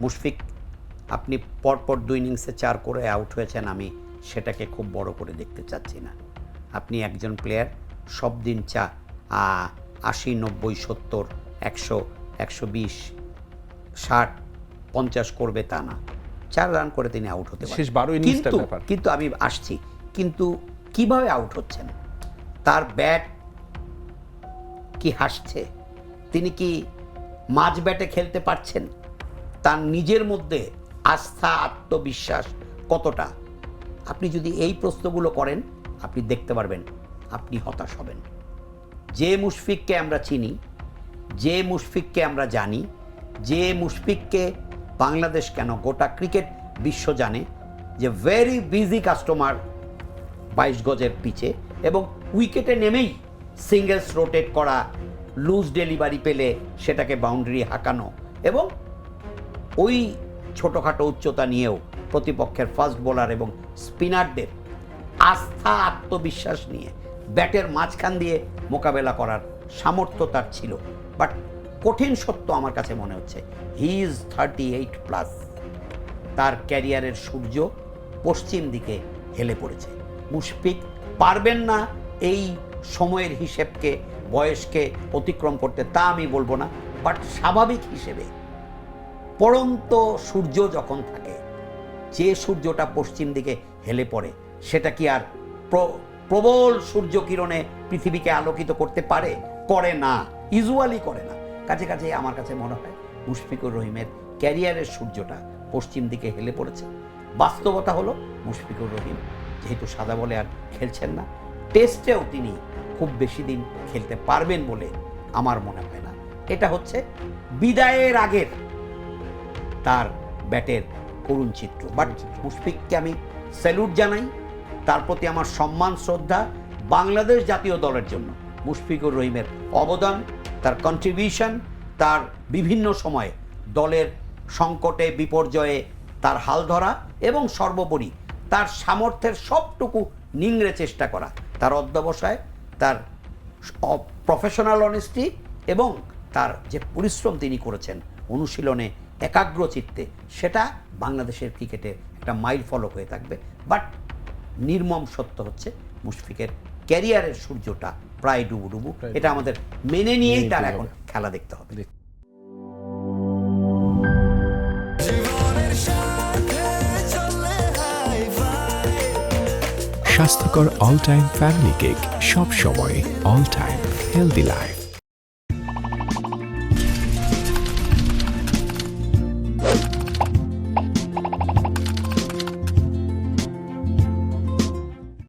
মুশফিক আপনি পরপর দুই ইনিংসে চার করে আউট হয়েছেন আমি সেটাকে খুব বড় করে দেখতে চাচ্ছি না। আপনি একজন প্লেয়ার সব দিন চা আশি নব্বই সত্তর একশো একশো বিশ ষাট পঞ্চাশ করবে তা না। চার রান করে তিনি আউট হতে শেষ বারো কিন্তু কিন্তু আমি আসছি। কিন্তু কীভাবে আউট হচ্ছেন? তার ব্যাট কি হাসছে? তিনি কি মাঝ ব্যাটে খেলতে পারছেন? তার নিজের মধ্যে আস্থা, আত্মবিশ্বাস কতটা? আপনি যদি এই প্রশ্নগুলো করেন, আপনি দেখতে পারবেন, আপনি হতাশ হবেন। যে মুশফিককে আমরা চিনি, যে মুশফিককে আমরা জানি, যে মুশফিককে বাংলাদেশ কেন গোটা ক্রিকেট বিশ্ব জানে, যে ভেরি বিজি কাস্টমার বাইশ গজের পিচে এবং উইকেটে নেমেই সিঙ্গেলস রোটেট করা লুজ ডেলিভারি পেলে সেটাকে বাউন্ডারি হাঁকানো এবং ওই ছোটোখাটো উচ্চতা নিয়েও প্রতিপক্ষের ফাস্ট বোলার এবং স্পিনারদের আস্থা, আত্মবিশ্বাস নিয়ে ব্যাটের মাঝখান দিয়ে মোকাবেলা করার সামর্থ্য তার ছিল। বাট কঠিন সত্য আমার কাছে মনে হচ্ছে he is thirty eight plus তার ক্যারিয়ারের সূর্য পশ্চিম দিকে হেলে পড়েছে। মুশফিক পারবেন না এই সময়ের হিসেবকে, বয়সকে অতিক্রম করতে, তা আমি বলব না। বাট স্বাভাবিক হিসেবে পড়ন্ত সূর্য যখন থাকে, যে সূর্যটা পশ্চিম দিকে হেলে পড়ে, সেটা কি আর প্র- প্রবল সূর্য কিরণে পৃথিবীকে আলোকিত করতে পারে? করে না, ইউজুয়ালি করে না। কাছে কাছে আমার কাছে মনে হয় মুশফিকুর রহিমের ক্যারিয়ারের সূর্যটা পশ্চিম দিকে হেলে পড়েছে। বাস্তবতা হলো মুশফিকুর রহিম যেহেতু সাদা বলে আর খেলছেন না, টেস্টেও তিনি খুব বেশি দিন খেলতে পারবেন বলে আমার মনে হয় না। এটা হচ্ছে বিদায়ের আগের ব্যাটের করুণ চিত্র। বাট মুশফিককে আমি স্যালুট জানাই। তার প্রতি আমার সম্মান শ্রদ্ধা বাংলাদেশ জাতীয় দলের জন্য। মুশফিকুর রহিমের অবদান তার কন্ট্রিবিউশন তার বিভিন্ন সময়ে দলের সংকটে বিপর্যয়ে তার হাল ধরা এবং সর্বোপরি তার সামর্থ্যের সবটুকু নিংড়ে চেষ্টা করা। তার অধ্যবসায় তার প্রফেশনাল অনেস্টি এবং তার যে পরিশ্রম তিনি করেছেন অনুশীলনে একাগ্র চিত্তে সেটা বাংলাদেশের ক্রিকেটের একটা মাইল ফলক হয়ে থাকবে। বাট নির্মম সত্য হচ্ছে মুশফিকের ক্যারিয়ারের সূর্যটা প্রায় ডুবু ডুবু এটা আমাদের মেনে নিয়েই তার এখন খেলা দেখতে হবে। স্বাস্থ্যকর অল টাইম ফ্যামিলি কেক সব সময় অল টাইম হেলদি লাইফ